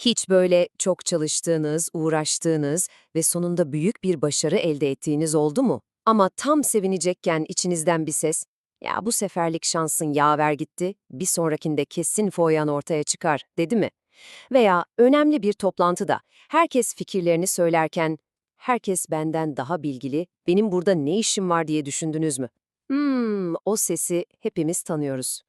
Hiç böyle çok çalıştığınız, uğraştığınız ve sonunda büyük bir başarı elde ettiğiniz oldu mu? Ama tam sevinecekken içinizden bir ses, ya bu seferlik şansın yaver gitti, bir sonrakinde kesin foyan ortaya çıkar, dedi mi? Veya önemli bir toplantıda herkes fikirlerini söylerken, herkes benden daha bilgili, benim burada ne işim var diye düşündünüz mü? Hmm, o sesi hepimiz tanıyoruz.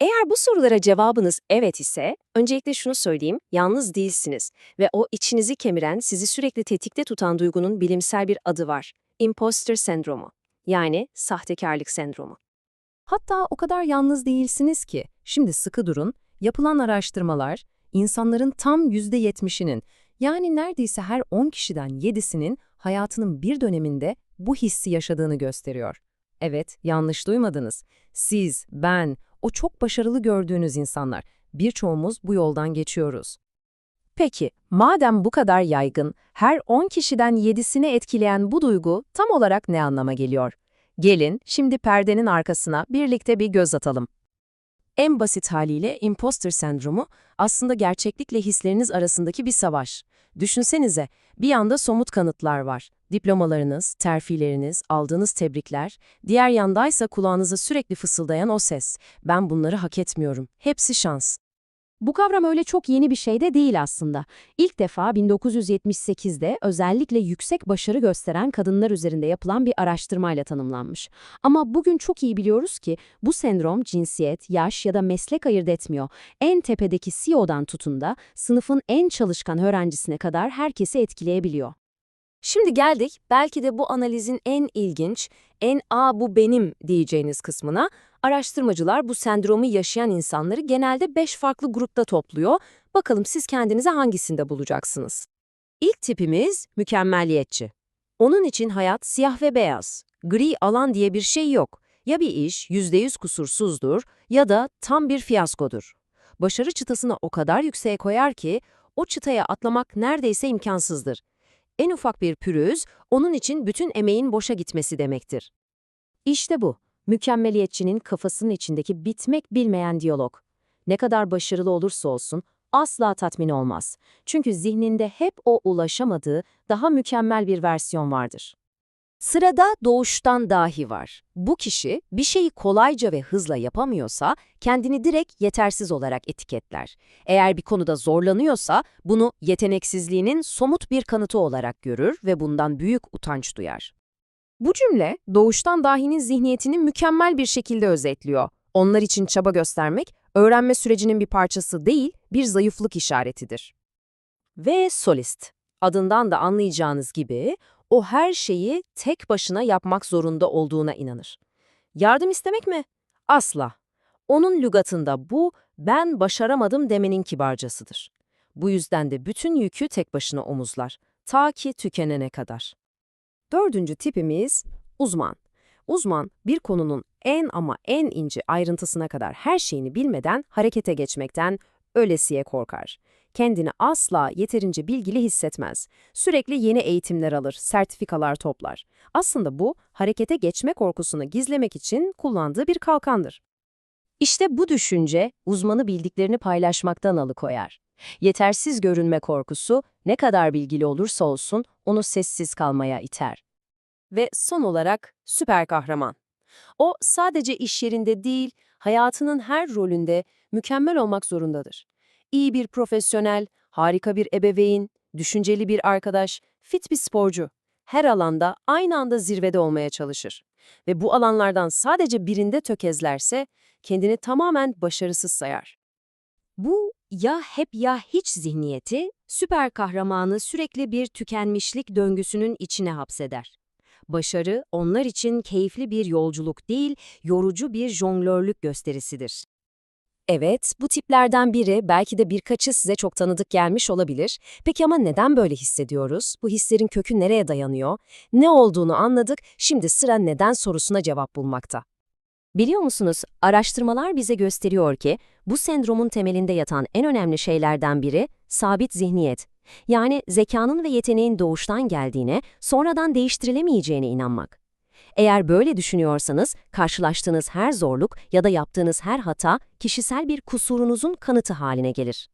Eğer bu sorulara cevabınız evet ise, öncelikle şunu söyleyeyim, yalnız değilsiniz ve o içinizi kemiren, sizi sürekli tetikte tutan duygunun bilimsel bir adı var. Imposter sendromu. Yani sahtekarlık sendromu. Hatta o kadar yalnız değilsiniz ki, şimdi sıkı durun, yapılan araştırmalar, insanların tam %70'inin, yani neredeyse her 10 kişiden 7'sinin hayatının bir döneminde bu hissi yaşadığını gösteriyor. Evet, yanlış duymadınız. Siz, ben, o çok başarılı gördüğünüz insanlar, birçoğumuz bu yoldan geçiyoruz. Peki, madem bu kadar yaygın, her 10 kişiden 7'sini etkileyen bu duygu tam olarak ne anlama geliyor? Gelin, şimdi perdenin arkasına birlikte bir göz atalım. En basit haliyle imposter sendromu aslında gerçeklikle hisleriniz arasındaki bir savaş. Düşünsenize, bir yanda somut kanıtlar var. Diplomalarınız, terfileriniz, aldığınız tebrikler. Diğer yandaysa kulağınıza sürekli fısıldayan o ses. Ben bunları hak etmiyorum. Hepsi şans. Bu kavram öyle çok yeni bir şey de değil aslında. İlk defa 1978'de özellikle yüksek başarı gösteren kadınlar üzerinde yapılan bir araştırmayla tanımlanmış. Ama bugün çok iyi biliyoruz ki bu sendrom cinsiyet, yaş ya da meslek ayırt etmiyor. En tepedeki CEO'dan tutun da sınıfın en çalışkan öğrencisine kadar herkesi etkileyebiliyor. Şimdi geldik belki de bu analizin en ilginç, en ''aa bu benim'' diyeceğiniz kısmına. Araştırmacılar bu sendromu yaşayan insanları genelde 5 farklı grupta topluyor. Bakalım siz kendinize hangisinde bulacaksınız? İlk tipimiz mükemmeliyetçi. Onun için hayat siyah ve beyaz, gri alan diye bir şey yok. Ya bir iş %100 kusursuzdur ya da tam bir fiyaskodur. Başarı çıtasını o kadar yükseğe koyar ki o çıtaya atlamak neredeyse imkansızdır. En ufak bir pürüz, onun için bütün emeğin boşa gitmesi demektir. İşte bu, mükemmeliyetçinin kafasının içindeki bitmek bilmeyen diyalog. Ne kadar başarılı olursa olsun asla tatmin olmaz. Çünkü zihninde hep o ulaşamadığı daha mükemmel bir versiyon vardır. Sırada doğuştan dahi var. Bu kişi bir şeyi kolayca ve hızla yapamıyorsa kendini direkt yetersiz olarak etiketler. Eğer bir konuda zorlanıyorsa bunu yeteneksizliğinin somut bir kanıtı olarak görür ve bundan büyük utanç duyar. Bu cümle doğuştan dahinin zihniyetini mükemmel bir şekilde özetliyor. Onlar için çaba göstermek, öğrenme sürecinin bir parçası değil, bir zayıflık işaretidir. Ve solist. Adından da anlayacağınız gibi o her şeyi tek başına yapmak zorunda olduğuna inanır. Yardım istemek mi? Asla. Onun lügatında bu, ben başaramadım demenin kibarcasıdır. Bu yüzden de bütün yükü tek başına omuzlar, ta ki tükenene kadar. Dördüncü tipimiz uzman. Uzman, bir konunun en ama en ince ayrıntısına kadar her şeyini bilmeden harekete geçmekten ölesiye korkar. Kendini asla yeterince bilgili hissetmez. Sürekli yeni eğitimler alır, sertifikalar toplar. Aslında bu, harekete geçme korkusunu gizlemek için kullandığı bir kalkandır. İşte bu düşünce, uzmanı bildiklerini paylaşmaktan alıkoyar. Yetersiz görünme korkusu, ne kadar bilgili olursa olsun onu sessiz kalmaya iter. Ve son olarak süper kahraman. O sadece iş yerinde değil, hayatının her rolünde mükemmel olmak zorundadır. İyi bir profesyonel, harika bir ebeveyn, düşünceli bir arkadaş, fit bir sporcu. Her alanda aynı anda zirvede olmaya çalışır. Ve bu alanlardan sadece birinde tökezlerse kendini tamamen başarısız sayar. Bu ya hep ya hiç zihniyeti süper kahramanı sürekli bir tükenmişlik döngüsünün içine hapseder. Başarı onlar için keyifli bir yolculuk değil, yorucu bir jonglörlük gösterisidir. Evet, bu tiplerden biri, belki de birkaçı size çok tanıdık gelmiş olabilir. Peki ama neden böyle hissediyoruz? Bu hislerin kökü nereye dayanıyor? Ne olduğunu anladık, şimdi sıra neden sorusuna cevap bulmakta. Biliyor musunuz, araştırmalar bize gösteriyor ki, bu sendromun temelinde yatan en önemli şeylerden biri, sabit zihniyet. Yani zekanın ve yeteneğin doğuştan geldiğine, sonradan değiştirilemeyeceğine inanmak. Eğer böyle düşünüyorsanız, karşılaştığınız her zorluk ya da yaptığınız her hata kişisel bir kusurunuzun kanıtı haline gelir.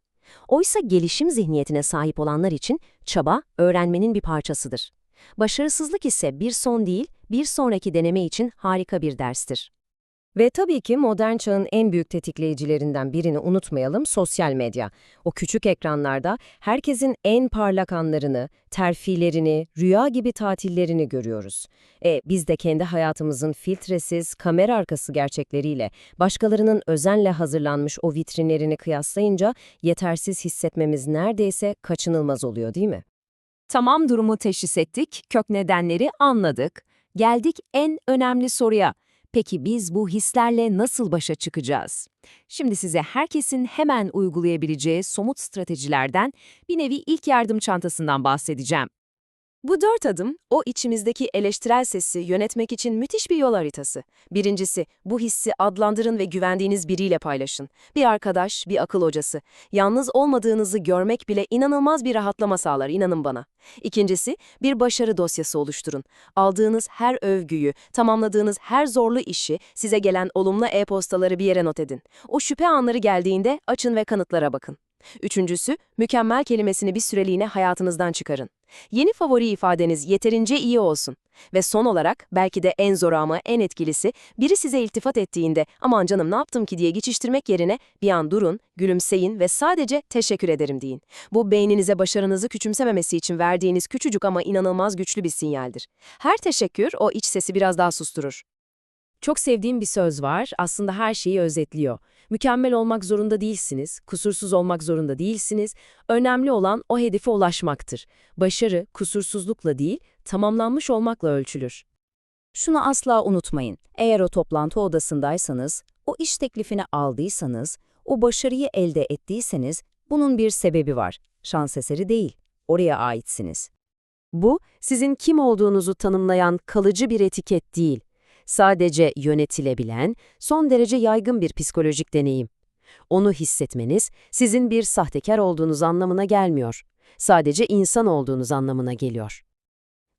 Oysa gelişim zihniyetine sahip olanlar için çaba öğrenmenin bir parçasıdır. Başarısızlık ise bir son değil, bir sonraki deneme için harika bir derstir. Ve tabii ki modern çağın en büyük tetikleyicilerinden birini unutmayalım, sosyal medya. O küçük ekranlarda herkesin en parlak anlarını, terfilerini, rüya gibi tatillerini görüyoruz. E, biz de kendi hayatımızın filtresiz, kamera arkası gerçekleriyle, başkalarının özenle hazırlanmış o vitrinlerini kıyaslayınca yetersiz hissetmemiz neredeyse kaçınılmaz oluyor değil mi? Tamam durumu teşhis ettik, kök nedenleri anladık. Geldik en önemli soruya. Peki biz bu hislerle nasıl başa çıkacağız? Şimdi size herkesin hemen uygulayabileceği somut stratejilerden bir nevi ilk yardım çantasından bahsedeceğim. Bu dört adım, o içimizdeki eleştirel sesi yönetmek için müthiş bir yol haritası. Birincisi, bu hissi adlandırın ve güvendiğiniz biriyle paylaşın. Bir arkadaş, bir akıl hocası. Yalnız olmadığınızı görmek bile inanılmaz bir rahatlama sağlar, inanın bana. İkincisi, bir başarı dosyası oluşturun. Aldığınız her övgüyü, tamamladığınız her zorlu işi, size gelen olumlu e-postaları bir yere not edin. O şüphe anları geldiğinde açın ve kanıtlara bakın. Üçüncüsü, mükemmel kelimesini bir süreliğine hayatınızdan çıkarın. Yeni favori ifadeniz yeterince iyi olsun. Ve son olarak, belki de en zoru ama en etkilisi, biri size iltifat ettiğinde aman canım ne yaptım ki diye geçiştirmek yerine bir an durun, gülümseyin ve sadece teşekkür ederim deyin. Bu beyninize başarınızı küçümsememesi için verdiğiniz küçücük ama inanılmaz güçlü bir sinyaldir. Her teşekkür o iç sesi biraz daha susturur. Çok sevdiğim bir söz var, aslında her şeyi özetliyor. Mükemmel olmak zorunda değilsiniz, kusursuz olmak zorunda değilsiniz. Önemli olan o hedefe ulaşmaktır. Başarı, kusursuzlukla değil, tamamlanmış olmakla ölçülür. Şunu asla unutmayın. Eğer o toplantı odasındaysanız, o iş teklifini aldıysanız, o başarıyı elde ettiyseniz bunun bir sebebi var. Şans eseri değil. Oraya aitsiniz. Bu, sizin kim olduğunuzu tanımlayan kalıcı bir etiket değil. Sadece yönetilebilen, son derece yaygın bir psikolojik deneyim. Onu hissetmeniz, sizin bir sahtekar olduğunuz anlamına gelmiyor. Sadece insan olduğunuz anlamına geliyor.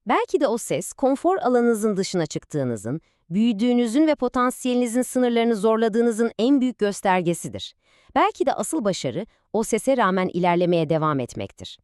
Belki de o ses, konfor alanınızın dışına çıktığınızın, büyüdüğünüzün ve potansiyelinizin sınırlarını zorladığınızın en büyük göstergesidir. Belki de asıl başarı, o sese rağmen ilerlemeye devam etmektir.